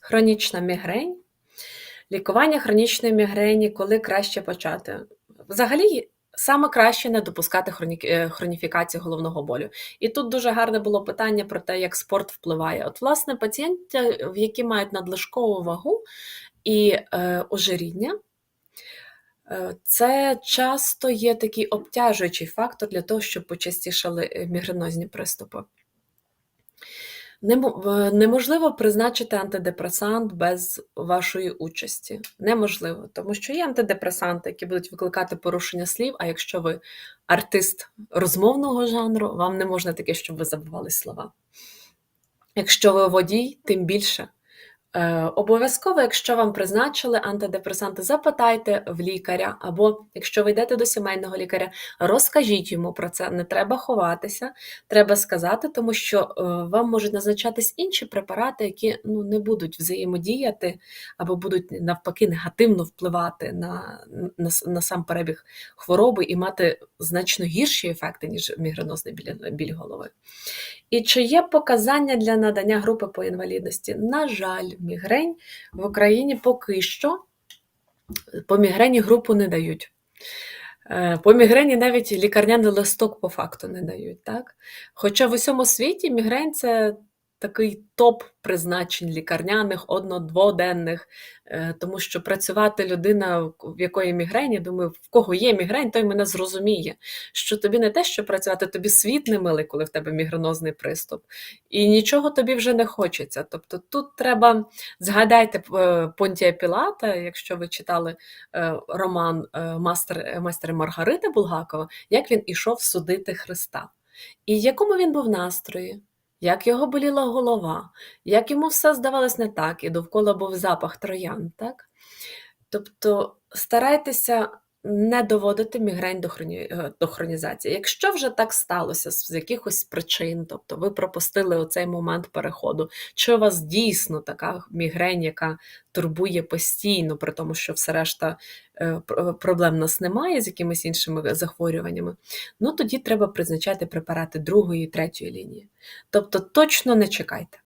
Хронічна мігрень. Лікування хронічної мігрені, коли краще почати? Взагалі, саме краще не допускати е, хроніфікації головного болю. І тут дуже гарне було питання про те, як спорт впливає. От, власне, пацієнти, які мають надлишкову вагу і е, ожиріння, е, це часто є такий обтяжуючий фактор для того, щоб почастішали е, мігренозні приступи. Неможливо призначити антидепресант без вашої участі. Неможливо, тому що є антидепресанти, які будуть викликати порушення слів. А якщо ви артист розмовного жанру, вам не можна таке, щоб ви забували слова. Якщо ви водій, тим більше. Е, обов'язково, якщо вам призначили антидепресанти, запитайте в лікаря, або якщо ви йдете до сімейного лікаря, розкажіть йому про це. Не треба ховатися, треба сказати, тому що е, вам можуть назначатись інші препарати, які ну, не будуть взаємодіяти або будуть навпаки негативно впливати на, на, на сам перебіг хвороби і мати значно гірші ефекти, ніж мігренозний біль, біль голови. І чи є показання для надання групи по інвалідності? На жаль, мігрень в Україні поки що по мігрені групу не дають. Е, По мігрені навіть лікарняний листок по факту не дають. Так? Хоча в усьому світі мігрень це такий топ призначень лікарняних, одно-дводенних, е, тому що працювати людина, в якої мігрені, думаю, в кого є мігрень, той мене зрозуміє, що тобі не те, що працювати, тобі світ не милий, коли в тебе мігренозний приступ, і нічого тобі вже не хочеться. Тобто тут треба згадайте е, Понтія Пілата, якщо ви читали е, роман е, «Мастер, Маргарита Булгакова, як він ішов судити Христа. І в якому він був настрої, як його боліла голова, як йому все здавалось не так, і довкола був запах троян. Так? Тобто старайтеся не доводити мігрень до, хроні... е, до хронізації. Якщо вже так сталося з якихось причин, тобто ви пропустили оцей момент переходу, чи у вас дійсно така мігрень, яка турбує постійно, при тому, що все решта е, проблем в нас немає з якимись іншими захворюваннями, ну тоді треба призначати препарати другої і третьої лінії. Тобто точно не чекайте.